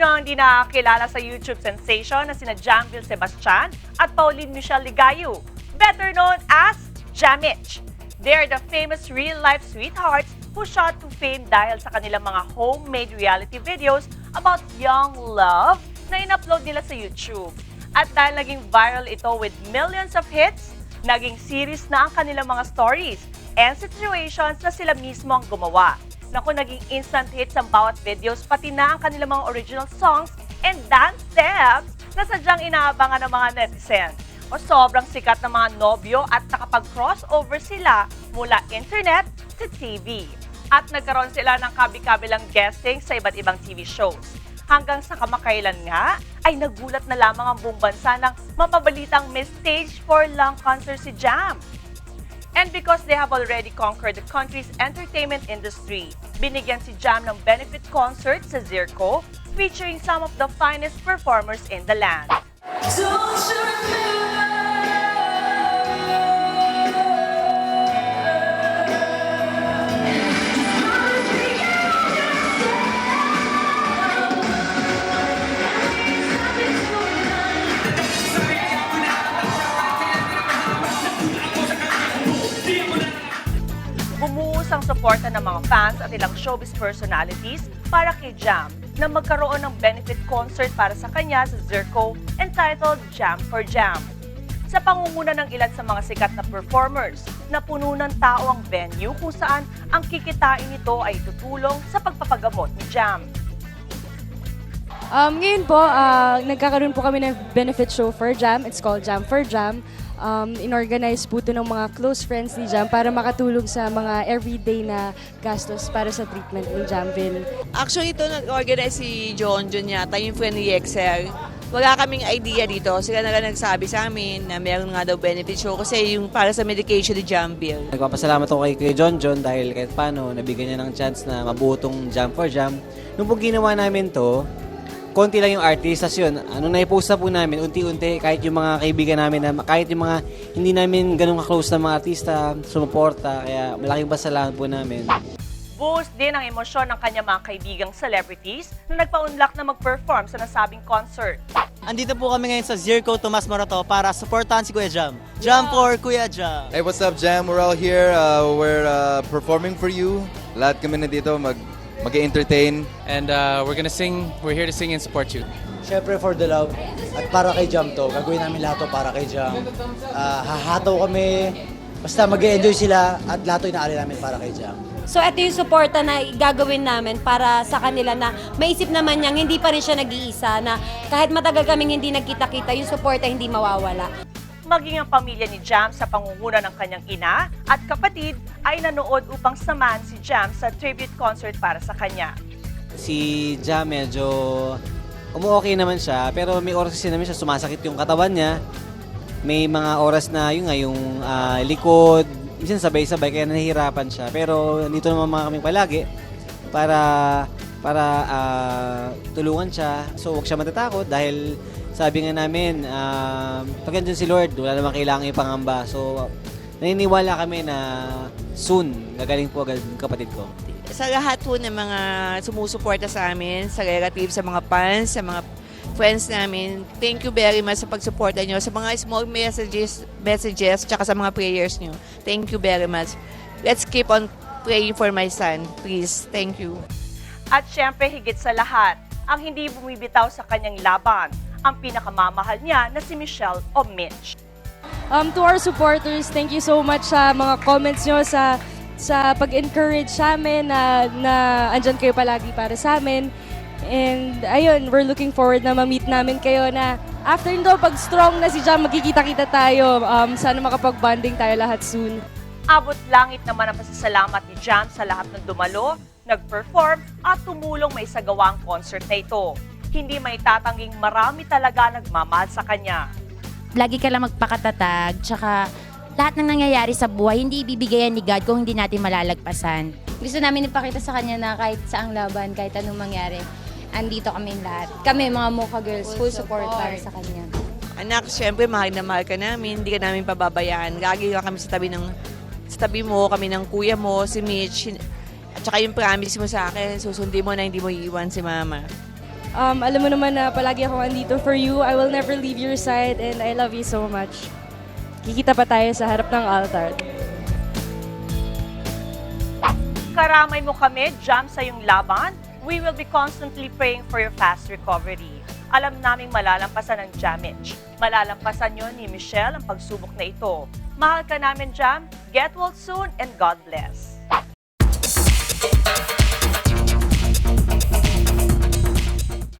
Sino ang di nakakilala sa YouTube sensation na sina Jamville Sebastian at Pauline Michelle Ligayo, better known as Jamich. They're the famous real-life sweethearts who shot to fame dahil sa kanilang mga homemade reality videos about young love na in-upload nila sa YouTube. At dahil naging viral ito with millions of hits, naging series na ang kanilang mga stories and situations na sila mismo ang gumawa. Naku, naging instant hits ang bawat videos, pati na ang kanilang mga original songs and dance steps na sadyang inaabangan ng mga netizen. O sobrang sikat ng mga nobyo at nakapag-crossover sila mula internet to TV. At nagkaroon sila ng kabi-kabilang guesting sa iba't ibang TV shows. Hanggang sa kamakailan nga, ay nagulat na lamang ang buong bansa ng mapabalitang may stage for lung cancer si Jam. And because they have already conquered the country's entertainment industry, binigyan si Jam ng benefit concert sa Zirco featuring some of the finest performers in the land. Don't you Bumuhos suporta ng mga fans at ilang showbiz personalities para kay Jam na magkaroon ng benefit concert para sa kanya sa Zirco entitled Jam for Jam. Sa pangunguna ng ilan sa mga sikat na performers, napuno ng tao ang venue kung saan ang kikitain nito ay tutulong sa pagpapagamot ni Jam. Um, ngayon po, ah, nagkakaroon po kami ng benefit show for Jam. It's called Jam for Jam. Um, inorganize po ito ng mga close friends ni Jam para makatulong sa mga everyday na gastos para sa treatment ni Jamville. Actually, ito nag-organize si John John yata, yung friend ni Excel. Wala kaming idea dito. Sila na lang nagsabi sa amin na meron nga daw benefit show kasi yung para sa medication ni Jambil. Nagpapasalamat ako kay Kuya John John dahil kahit paano nabigyan niya ng chance na mabuo tong Jam for Jam. Nung po ginawa namin to, konti lang yung artist. Tapos yun, ano na-post na po namin, unti-unti, kahit yung mga kaibigan namin, na, kahit yung mga hindi namin ganun ka-close na mga artista, sumuporta. Kaya malaking pasalamat po namin. Buhos din ang emosyon ng kanya mga kaibigang celebrities na nagpaunlak na mag-perform sa nasabing concert. Andito po kami ngayon sa Zirco Tomas Morato para supportahan si Kuya Jam. Jam for Kuya Jam. Hey, what's up, Jam? We're all here. Uh, we're uh, performing for you. Lahat kami na dito mag mag-entertain. and uh, we're gonna sing. We're here to sing and support you. Siyempre for the love at para kay Jam to. Gagawin namin lahat to para kay Jam. Ah, hahataw kami. Basta mag enjoy sila at lahat to inaali namin para kay Jam. So ito yung suporta na gagawin namin para sa kanila na maisip naman niyang hindi pa rin siya nag-iisa na kahit matagal kaming hindi nagkita-kita, yung suporta hindi mawawala. Maging ang pamilya ni Jam sa pangunguna ng kanyang ina at kapatid ay nanood upang samahan si Jam sa tribute concert para sa kanya. Si Jam medyo umu-okay naman siya, pero may oras kasi naman siya sumasakit yung katawan niya. May mga oras na yung nga yung ah, likod, minsan sabay-sabay kaya nahihirapan siya. Pero dito naman mga kami palagi para para ah, tulungan siya. So huwag siya matatakot dahil sabi nga namin, uh, pag si Lord, wala namang kailangan yung pangamba. So naniniwala kami na soon gagaling po agad yung kapatid ko. Sa lahat po ng mga sumusuporta sa amin, sa relatives, sa mga fans, sa mga friends namin, thank you very much sa pagsuporta nyo, sa mga small messages, messages, tsaka sa mga prayers nyo. Thank you very much. Let's keep on praying for my son, please. Thank you. At syempre higit sa lahat, ang hindi bumibitaw sa kanyang laban, ang pinakamamahal niya na si Michelle o Mitch. Um, to our supporters, thank you so much sa mga comments nyo, sa sa pag-encourage sa amin na, na andyan kayo palagi para sa amin. And ayun, we're looking forward na ma-meet namin kayo na after nito, pag strong na si Jam, magkikita-kita tayo. Um, sana makapag-bonding tayo lahat soon. Abot langit naman ang pasasalamat ni Jam sa lahat ng dumalo, nag-perform at tumulong may sagawa ang concert na ito. Hindi may tatangging marami talaga nagmamahal sa kanya. lagi ka lang magpakatatag, tsaka lahat ng nangyayari sa buhay, hindi ibibigayan ni God kung hindi natin malalagpasan. Gusto namin ipakita sa kanya na kahit saang laban, kahit anong mangyari, andito kami lahat. Kami mga Mocha Girls, full support para sa kanya. Anak, syempre mahal na mahal ka namin, hindi ka namin pababayaan. Lagi lang kami sa tabi ng sa tabi mo, kami ng kuya mo, si Mitch. At saka yung promise mo sa akin, susundin mo na hindi mo iiwan si mama. Um, alam mo naman na palagi ako andito for you. I will never leave your side and I love you so much. Kikita pa tayo sa harap ng altar. Karamay mo kami, jam sa iyong laban. We will be constantly praying for your fast recovery. Alam naming malalampasan ng Jamich. Malalampasan yon ni Michelle ang pagsubok na ito. Mahal ka namin, Jam. Get well soon and God bless.